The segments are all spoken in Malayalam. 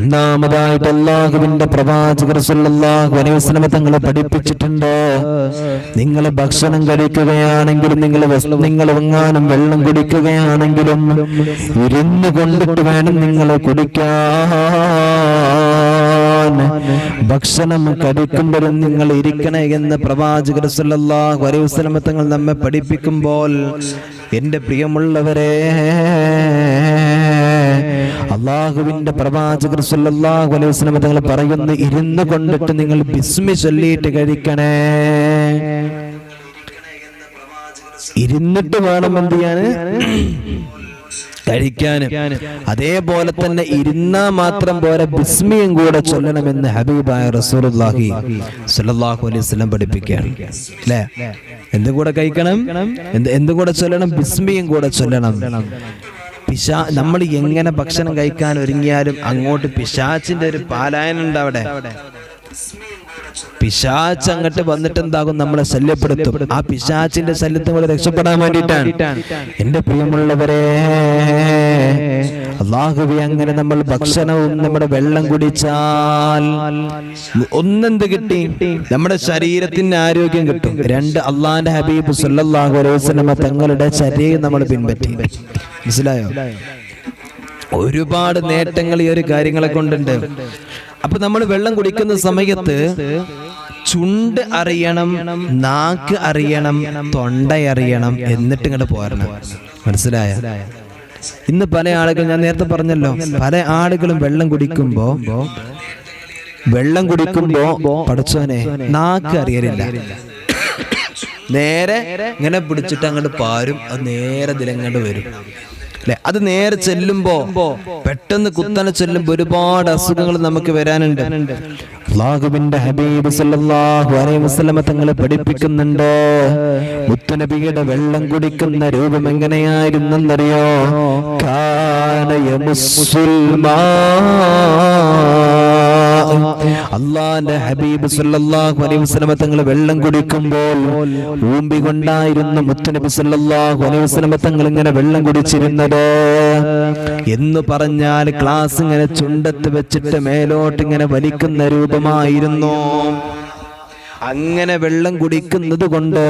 ഒന്നാമതായിട്ട് പ്രവാചകർ തങ്ങളെ പഠിപ്പിച്ചിട്ടുണ്ട്. നിങ്ങൾ ഭക്ഷണം കഴിക്കുകയാണെങ്കിലും നിങ്ങൾ നിങ്ങൾ എങ്ങാനും വെള്ളം കുടിക്കുകയാണെങ്കിലും ഇരുന്ന് കൊണ്ടിട്ട് വേണം നിങ്ങൾ കുടിക്കാൻ. ഭക്ഷണം കഴിക്കുമ്പോഴും നിങ്ങൾ ഇരിക്കണേ എന്ന് പ്രവാചകർ സല്ലല്ലാഹു തങ്ങൾ നമ്മെ പഠിപ്പിക്കുമ്പോൾ എന്റെ പ്രിയമുള്ളവരെ അള്ളാഹുവിന്റെ പ്രവാചകർ സല്ലല്ലാഹു അലൈഹി വസല്ലം തങ്ങൾ പറയുന്നു ഇരുന്ന് കൊണ്ടിട്ട് നിങ്ങൾ ബിസ്മി ചൊല്ലിയിട്ട് കഴിക്കണേ. ഇരുന്നിട്ട് വേണം എന്ത് കഴിക്കാനും. അതേപോലെ തന്നെ ഇരുന്നാ മാത്രം പോലെ ബിസ്മിയും കൂടെ ചൊല്ലണമെന്ന് ഹബീബായ റസൂർഹി സ്വല്ലല്ലാഹു അലൈഹി വസല്ലം പഠിപ്പിക്കുകയാണ്. അല്ലേ? എന്തും കൂടെ കഴിക്കണം? എന്ത് എന്തും കൂടെ ചൊല്ലണം? ബിസ്മിയും കൂടെ ചൊല്ലണം. പിശാ നമ്മൾ എങ്ങനെ ഭക്ഷണം കഴിക്കാൻ ഒരുങ്ങിയാലും അങ്ങോട്ട് പിശാച്ചിന്റെ ഒരു പാലായനുണ്ട് അവിടെ. പിശാച്ച് അങ്ങോട്ട് വന്നിട്ട് എന്താകും? നമ്മളെ ശല്യപ്പെടുത്തും. ആ പിശാച്ചിന്റെ ശല്യത്തിൽ നമ്മൾ രക്ഷപ്പെടാൻ വേണ്ടിയിട്ടാണ്. എന്റെ പ്രിയമുള്ളവരെ അള്ളാഹുബി അങ്ങനെ നമ്മൾ ഭക്ഷണവും നമ്മുടെ വെള്ളം കുടിച്ചാൽ ഒന്നെന്ത് കിട്ടി? നമ്മുടെ ശരീരത്തിന് ആരോഗ്യം കിട്ടും. രണ്ട് അള്ളാന്റെ ഹബീബ് സുല്ലാഹു അലൈഹി വസല്ലമ തങ്ങളുടെ ശരീരം നമ്മൾ പിൻപറ്റി. മനസ്സിലായോ? ഒരുപാട് നേട്ടങ്ങൾ ഈ ഒരു കാര്യങ്ങളെ കൊണ്ടുണ്ട്. അപ്പൊ നമ്മൾ വെള്ളം കുടിക്കുന്ന സമയത്ത് ചുണ്ട് അറിയണം നാക്ക് അറിയണം തൊണ്ട അറിയണം എന്നിട്ട് ഇങ്ങോട്ട് പോരണം. മനസ്സിലായ? ഇന്ന് പല ആളുകൾ ഞാൻ നേരത്തെ പറഞ്ഞല്ലോ പല ആളുകളും വെള്ളം കുടിക്കുമ്പോ വെള്ളം കുടിക്കുമ്പോ പഠിച്ചോനെ നാക്ക് അറിയലില്ല. നേരെ ഇങ്ങനെ പിടിച്ചിട്ട് അങ്ങോട്ട് പാരും അത് നേരെ ഇതിലങ്ങോട്ട് വരും. അല്ലെ? അത് നേരെ ചെല്ലുമ്പോ പെട്ടെന്ന് കുത്തനെ ചെല്ലുമ്പോ ഒരുപാട് അസുഖങ്ങൾ നമുക്ക് വരാനുണ്ട്. അള്ളാഹുവിന്റെ ഹബീബ് സല്ലല്ലാഹു അലൈഹി വസല്ലമ തങ്ങളെ പഠിപ്പിക്കുന്നുണ്ട്. മുത്തുനബിയുടെ വെള്ളം കുടിക്കുന്ന രൂപം എങ്ങനെയായിരുന്നെന്നറിയോ? കാന അള്ളാന്റെ ഹബീബ് സല്ലല്ലാഹു അലൈഹി വസല്ലമ തങ്ങൾ വെള്ളം കുടിക്കുമ്പോൾ ഊമ്പി കൊണ്ടായിരുന്നു മുത്തനബി സല്ലല്ലാഹു അലൈഹി വസല്ലമ തങ്ങൾ ഇങ്ങനെ വെള്ളം കുടിച്ചിരുന്നത്. എന്ന് പറഞ്ഞാൽ ക്ലാസ് ഇങ്ങനെ ചുണ്ടത്ത് വെച്ചിട്ട് മേലോട്ട് ഇങ്ങനെ വലിക്കുന്ന രൂപമായിരുന്നു. അങ്ങനെ വെള്ളം കുടിക്കുന്നത് കൊണ്ട്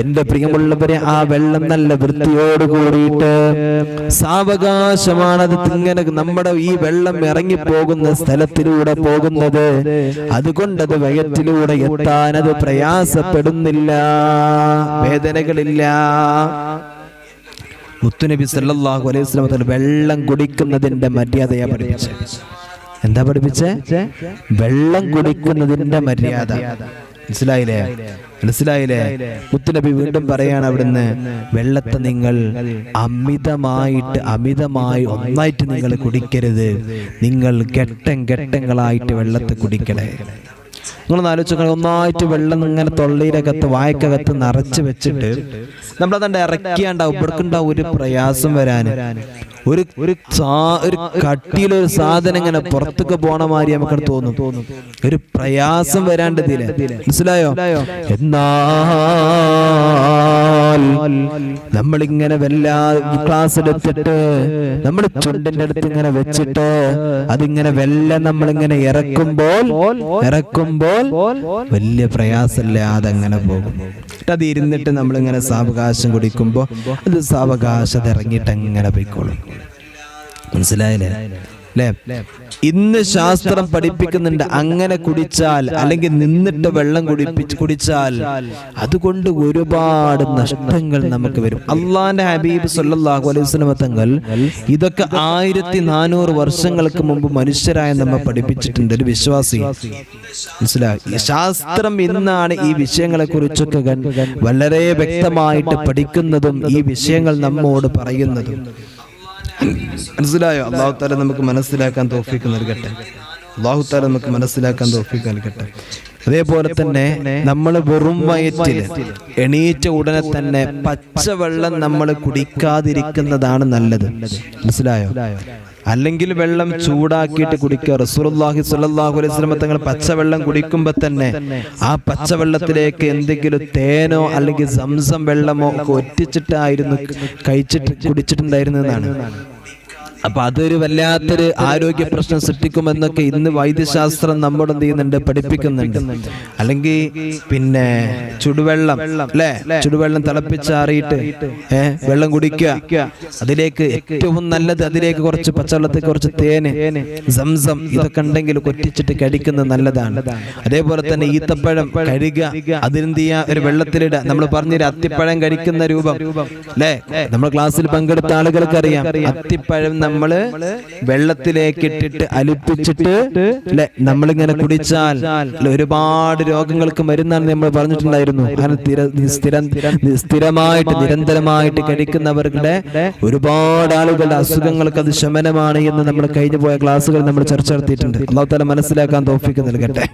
എന്റെ പ്രിയമുള്ളവരെ ആ വെള്ളം നല്ല വൃത്തിയോട് കൂടിയിട്ട് സാവകാശമാണത് ഇങ്ങനെ നമ്മുടെ ഈ വെള്ളം ഇറങ്ങിപ്പോകുന്ന സ്ഥലത്തിലൂടെ പോകുന്നത്. അതുകൊണ്ടത് വയറ്റിലൂടെ എത്താൻ അത് പ്രയാസപ്പെടുന്നില്ല. വേദനകളില്ല. മുത്തുനബി സല്ലല്ലാഹു അലൈഹി വസല്ലം വെള്ളം കുടിക്കുന്നതിന്റെ മര്യാദയാ പഠിപ്പിച്ചത്. എന്താ പഠിപ്പിച്ച? വെള്ളം കുടിക്കുന്നതിന്റെ മര്യാദ. മനസ്സിലായില്ലേ? മനസ്സിലായില്ലേ? മുത്തുനബി വീണ്ടും പറയാണ് അവിടുന്ന് വെള്ളത്തെ നിങ്ങൾ അമിതമായിട്ട് അമിതമായി ഒന്നായിട്ട് നിങ്ങൾ കുടിക്കരുത്. നിങ്ങൾ ഘട്ടം ഘട്ടങ്ങളായിട്ട് വെള്ളത്തെ കുടിക്കണേ. നിങ്ങൾ ആലോചിച്ച് ഒന്നായിട്ട് വെള്ളം ഇങ്ങനെ തൊള്ളയിലകത്ത് വായക്കകത്ത് നിറച്ച് വെച്ചിട്ട് നമ്മളതണ്ട് ഇറക്കിയാണ്ടാവും. ഇവർക്കുണ്ടാവും ഒരു പ്രയാസം വരാന്. ഒരു ഒരു സാ- ഒരു കട്ടിയിലൊരു സാധനം ഇങ്ങനെ പുറത്തൊക്കെ പോണ മാതിരി നമുക്ക് തോന്നും. ഒരു പ്രയാസം വരാണ്ടതില്ല മനസ്സിലായോ? എന്നാൽ നമ്മളിങ്ങനെ വല്ലാ ക്ലാസ് എടുത്തിട്ട് നമ്മൾ ചുണ്ടിന്റെ അടുത്ത് ഇങ്ങനെ വെച്ചിട്ട് അതിങ്ങനെ വെല്ല നമ്മളിങ്ങനെ ഇറക്കുമ്പോൾ ഇറക്കുമ്പോൾ വലിയ പ്രയാസമില്ലാതെ അങ്ങനെ പോകും. അത് ഇരുന്നിട്ട് നമ്മളിങ്ങനെ സാവകാശം കുടിക്കുമ്പോൾ അത് സാവകാശം ഇറങ്ങിയിട്ട് അങ്ങനെ പോയിക്കോളും. മനസ്സിലായില്ലേ? അല്ലേ ഇന്ന് ശാസ്ത്രം പഠിപ്പിക്കുന്നുണ്ട്. അങ്ങനെ കുടിച്ചാൽ അല്ലെങ്കിൽ നിന്നിട്ട് വെള്ളം കുടിപ്പിച്ച് കുടിച്ചാൽ അതുകൊണ്ട് ഒരുപാട് നഷ്ടങ്ങൾ നമുക്ക് വരും. അള്ളാന്റെ ഹബീബ് സല്ലാഹു അലൈഹി തങ്ങൾ ഇതൊക്കെ ആയിരത്തി നാനൂറ് വർഷങ്ങൾക്ക് മുമ്പ് മനുഷ്യരായ നമ്മെ പഠിപ്പിച്ചിട്ടുണ്ട്. ഒരു വിശ്വാസി. മനസ്സിലായി? ശാസ്ത്രം ഇന്നാണ് ഈ വിഷയങ്ങളെ കുറിച്ചൊക്കെ വളരെ വ്യക്തമായിട്ട് പഠിക്കുന്നതും ഈ വിഷയങ്ങൾ നമ്മോട് പറയുന്നതും. മനസ്സിലായോ? അള്ളാഹു താല നമുക്ക് മനസ്സിലാക്കാൻ തോഫിക്ക് നൽകട്ടെ. അള്ളാഹു താല നമുക്ക് മനസ്സിലാക്കാൻ തോഫിക്ക് നൽകട്ടെ. അതേപോലെ തന്നെ നമ്മൾ വെറും വയറ്റിൽ എണീറ്റ ഉടനെ തന്നെ പച്ചവെള്ളം നമ്മൾ കുടിക്കാതിരിക്കുന്നതാണ് നല്ലത്. മനസ്സിലായോ? അല്ലെങ്കിൽ വെള്ളം ചൂടാക്കിയിട്ട് കുടിക്കുക. റസൂലുള്ളാഹി സുല്ലാഹു അലൈഹി വസല്ലം തങ്ങൾ പച്ചവെള്ളം കുടിക്കുമ്പോൾ തന്നെ ആ പച്ചവെള്ളത്തിലേക്ക് എന്തെങ്കിലും തേനോ അല്ലെങ്കിൽ സംസം വെള്ളമോ ഒക്കെ ഒറ്റിച്ചിട്ടായിരുന്നു കഴിച്ചിട്ട് കുടിച്ചിട്ടുണ്ടായിരുന്നതാണ്. അപ്പൊ അതൊരു വല്ലാത്തൊരു ആരോഗ്യ പ്രശ്നം സൃഷ്ടിക്കുമെന്നൊക്കെ ഇന്ന് വൈദ്യശാസ്ത്രം നമ്മോട് എന്ത് ചെയ്യുന്നുണ്ട് പഠിപ്പിക്കുന്നുണ്ട്. അല്ലെങ്കിൽ പിന്നെ ചുടുവെള്ളം അല്ലേ? ചുടുവെള്ളം തിളപ്പിച്ചാറിയിട്ട് ഏഹ് വെള്ളം കുടിക്കുക. അതിലേക്ക് ഏറ്റവും നല്ലത് അതിലേക്ക് കുറച്ച് പച്ചവെള്ളത്തിൽ കുറച്ച് തേന് സംസം ഇതൊക്കെ ഉണ്ടെങ്കിൽ കൊറ്റിച്ചിട്ട് കടിക്കുന്നത് നല്ലതാണ്. അതേപോലെ തന്നെ ഈത്തപ്പഴം കഴുകുക അതിനെന്ത് ചെയ്യാ ഒരു വെള്ളത്തിലിടുക. നമ്മൾ പറഞ്ഞൊരു അത്തിപ്പഴം കഴിക്കുന്ന രൂപം അല്ലേ? നമ്മൾ ക്ലാസ്സിൽ പങ്കെടുത്ത ആളുകൾക്ക് അറിയാം അത്തിപ്പഴം നമ്മൾ വെള്ളത്തിലേക്ക് ഇട്ടിട്ട് അലിപ്പിച്ചിട്ട് അല്ലെ നമ്മളിങ്ങനെ കുടിച്ചാൽ ഒരുപാട് രോഗങ്ങൾക്ക് മരുന്നാണ് നമ്മൾ പറഞ്ഞിട്ടുണ്ടായിരുന്നു. സ്ഥിരം സ്ഥിരമായിട്ട് നിരന്തരമായിട്ട് കഴിക്കുന്നവരുടെ ഒരുപാട് ആളുകളുടെ അസുഖങ്ങൾക്ക് അത് ശമനമാണ് എന്ന് നമ്മൾ കഴിഞ്ഞു പോയ ക്ലാസ്സുകൾ നമ്മൾ ചർച്ച നടത്തിയിട്ടുണ്ട്. അള്ളാഹു താല മനസ്സിലാക്കാൻ തോഫിക്ക് നൽകട്ടെ.